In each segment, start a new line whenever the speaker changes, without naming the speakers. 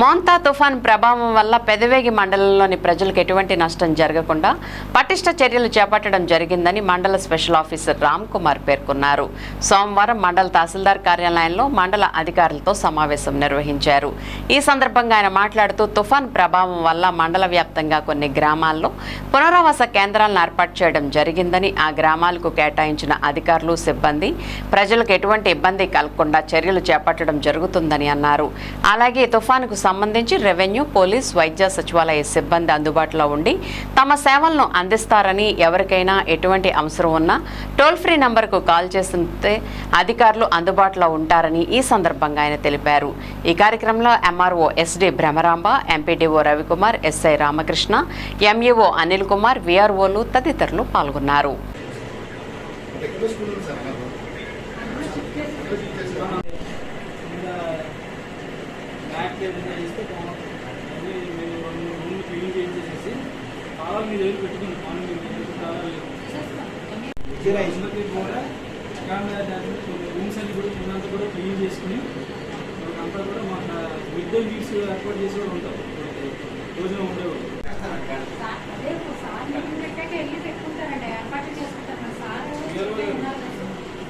మోంతా తుఫాన్ ప్రభావం వల్ల పెదవేగి మండలంలోని ప్రజలకు ఎటువంటి నష్టం జరగకుండా పటిష్ట చర్యలు చేపట్టడం జరిగిందని మండల స్పెషల్ ఆఫీసర్ రామ్ కుమార్ పేర్కొన్నారు. సోమవారం మండల తహసీల్దార్ కార్యాలయంలో మండల అధికారులతో సమావేశం నిర్వహించారు. ఈ సందర్భంగా ఆయన మాట్లాడుతూ తుఫాన్ ప్రభావం వల్ల మండల వ్యాప్తంగా కొన్ని గ్రామాల్లో పునరావాస కేంద్రాలను ఏర్పాటు చేయడం జరిగిందని ఆ గ్రామాలకు కేటాయించిన అధికారులు సిబ్బంది ప్రజలకు ఎటువంటి ఇబ్బంది కలగకుండా చర్యలు చేపట్టడం జరుగుతుందని అన్నారు. అలాగే తుఫాన్కు సంబంధించి రెవెన్యూ పోలీస్ వైద్య సచివాలయ సిబ్బంది అందుబాటులో ఉండి తమ సేవలను అందిస్తారని ఎవరికైనా ఎటువంటి అవసరం ఉన్నా టోల్ ఫ్రీ నంబర్కు కాల్ చేస్తుంటే అధికారులు అందుబాటులో ఉంటారని ఈ సందర్భంగా ఆయన తెలిపారు. ఈ కార్యక్రమంలో MRO SD Bhramaramba MPDO Ravikumar SI Ramakrishna MEO Anil Kumar విఆర్ఓలు తదితరులు పాల్గొన్నారు.
బ్యాక్ చేస్తే బాగుంటుంది అది మీరు రెండు క్లీన్ చేసేసి మీరు వెళ్ళి పెట్టుకుని పని మీరు కావాలి అందరికీ కూడా రూమ్స్ అన్ని కూడా కిందంతా కూడా క్లీన్ చేసుకుని అంతా కూడా మాకు మిడ్ డే మీల్స్ ఏర్పాటు చేసి కూడా ఉంటాం భోజనం ఉండేవాళ్ళు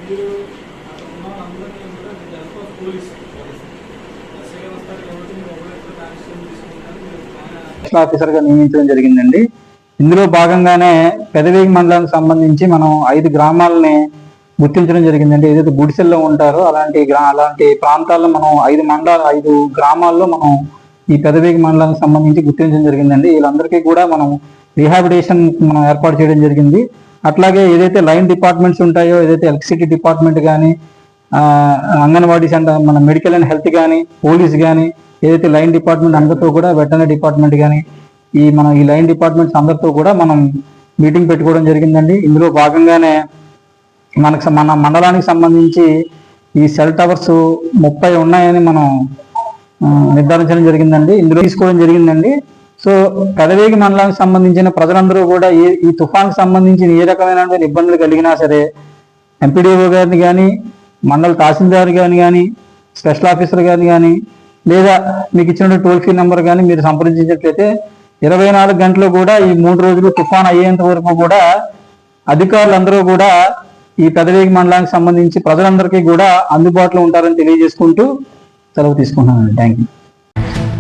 మీరు
అక్కడ ఉన్న కూడా హెల్ప్ ఆఫ్ పోలీస్ ఎస్ఐ గారు వస్తారు కాబట్టి మీరు ఒకరి యాక్షన్ తీసుకుంటారు మీరు బాగా
నేషనల్ ఆఫీసర్ గా నియమించడం జరిగిందండి. ఇందులో భాగంగానే పెదవేగి మండలానికి సంబంధించి మనం ఐదు గ్రామాలని గుర్తించడం జరిగిందండి. ఏదైతే గుడిసెల్లో ఉంటారో అలాంటి గ్రా అలాంటి ప్రాంతాల్లో మనం ఐదు మండలాలు ఐదు గ్రామాల్లో మనం ఈ పెదవేగి మండలానికి సంబంధించి గుర్తించడం జరిగిందండి. వీళ్ళందరికీ కూడా మనం రీహాబిటేషన్ మనం ఏర్పాటు చేయడం జరిగింది. అట్లాగే ఏదైతే లైన్ డిపార్ట్మెంట్స్ ఉంటాయో ఏదైతే ఎలక్ట్రిసిటీ డిపార్ట్మెంట్ కానీ అంగన్వాడీ సెంటర్ మన మెడికల్ అండ్ హెల్త్ కానీ పోలీస్ కానీ ఏదైతే లైన్ డిపార్ట్మెంట్ అందరితో కూడా వెటనరీ డిపార్ట్మెంట్ కానీ ఈ మన ఈ లైన్ డిపార్ట్మెంట్స్ అందరితో కూడా మనం మీటింగ్ పెట్టుకోవడం జరిగిందండి. ఇందులో భాగంగానే మనకు మన మండలానికి సంబంధించి ఈ సెల్ టవర్స్ ముప్పై ఉన్నాయని మనం నిర్ధారించడం జరిగిందండి. ఇందులో తీసుకోవడం జరిగిందండి. సో పెదవేగి మండలానికి సంబంధించిన ప్రజలందరూ కూడా ఏ ఈ తుఫాన్కి సంబంధించిన ఏ రకమైన ఇబ్బందులు కలిగినా సరే ఎంపీడీఓ గారిని కానీ మండల తహసీల్దార్ గారిని కానీ స్పెషల్ ఆఫీసర్ గారిని కానీ లేదా మీకు ఇచ్చిన టోల్ ఫ్రీ నెంబర్ కానీ మీరు సంప్రదించినట్లయితే ఇరవై నాలుగు గంటలు కూడా ఈ మూడు రోజులు తుఫాన్ అయ్యేంత వరకు కూడా అధికారులందరూ కూడా ఈ పెదవేగి మండలానికి సంబంధించి ప్రజలందరికీ కూడా అందుబాటులో ఉంటారని తెలియజేసుకుంటూ సెలవు తీసుకుంటున్నానండి. Thank you